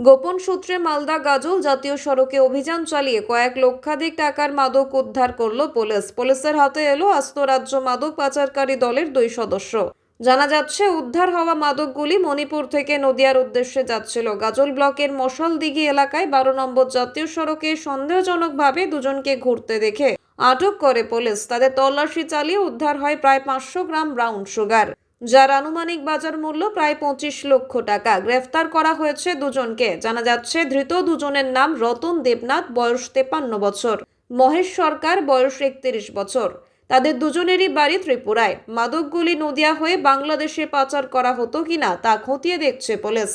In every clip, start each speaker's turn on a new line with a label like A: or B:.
A: গোপন সূত্রে মালদা গাজল জাতীয় সড়কে অভিযান চালিয়ে কয়েক লক্ষাধিক টাকার মাদক উদ্ধার করল পুলিশ। পুলিশের হাতে এলো আস্ত রাজ্য মাদক পাচারকারী দলের দুই সদস্য। জানা যাচ্ছে, উদ্ধার হওয়া মাদকগুলি মণিপুর থেকে নদিয়ার উদ্দেশ্যে যাচ্ছিল। গাজল ব্লকের মশালদিঘি এলাকায় বারো নম্বর জাতীয় সড়কে সন্দেহজনকভাবে দুজনকে ঘুরতে দেখে আটক করে পুলিশ। তাদের তল্লাশি চালিয়ে উদ্ধার হয় প্রায় পাঁচশো গ্রাম ব্রাউন সুগার। যার আনুমানিক বাজার মূল্য প্রায় পঁচিশ লক্ষ টাকা। গ্রেফতার করা হয়েছে দুজনকে। জানা যাচ্ছে, ধৃত দুজনের নাম রতন দেবনাথ, বয়স তেপান্ন বছর। মহেশ সরকার, বয়স একত্রিশ বছর। তাদের দুজনেরই বাড়ি ত্রিপুরায়। মাদকগুলি নদিয়া হয়ে বাংলাদেশে পাচার করা হতো কিনা তা খতিয়ে দেখছে পুলিশ।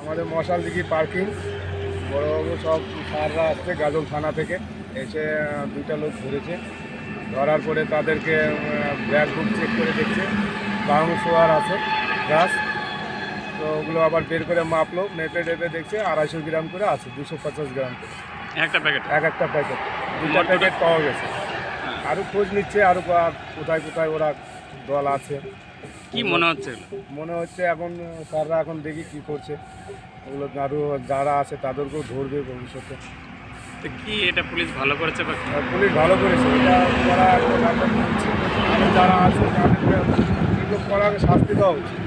B: আমাদের মশাল দিঘি পার্কিং। বড়বাবু সব সাররা আসছে গাজল থানা থেকে। এসে দুইটা লোক ধরেছে। ধরার পরে তাদেরকে ব্যাগ বুক চেক করে দেখছে। বাউন সোয়ার আছে গাছ তো ওগুলো আবার বের করে মাপলো, মেপে টেপে দেখছে, আড়াইশো গ্রাম করে আছে, দুশো পঞ্চাশ গ্রাম করে।
C: একটা প্যাকেট
B: এক একটা প্যাকেট দুটা প্যাকেট পাওয়া গেছে। আরও খোঁজ নিচ্ছে আরও কোথায় কোথায় ওরা দল আছে।
C: কি মনে হচ্ছে
B: মনে হচ্ছে এখন স্যাররা এখন দেখি কি করছে। ওগুলো আরও যারা আছে তাদেরকেও ধরবে ভবিষ্যতে।
C: তো কি এটা পুলিশ ভালো করেছে বা
B: পুলিশ ভালো করেছে। এটা করা একটা যারা আছে তাদেরকে করার শাস্তি দেওয়া উচিত।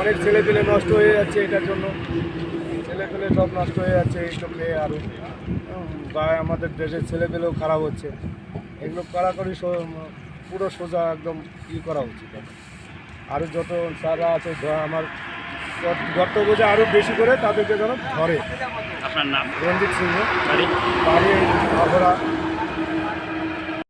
B: অনেক ছেলে পেলে নষ্ট হয়ে যাচ্ছে এটার জন্য। ছেলে পেলে সব নষ্ট হয়ে যাচ্ছে এইসব মেয়ে আরও গায়ে আমাদের দেশের ছেলে পেলেও খারাপ হচ্ছে। এগুলো কড়াকড়ি পুরো সোজা একদম ই করা উচিত। আরও যত সারা আছে আমার গর্ত কর্তব্য যে আরও বেশি করে তাদেরকে যেন ধরে।
C: আপনার নাম?
B: রঞ্জিত সিংহ।
C: বাড়ি?
B: বাড়ি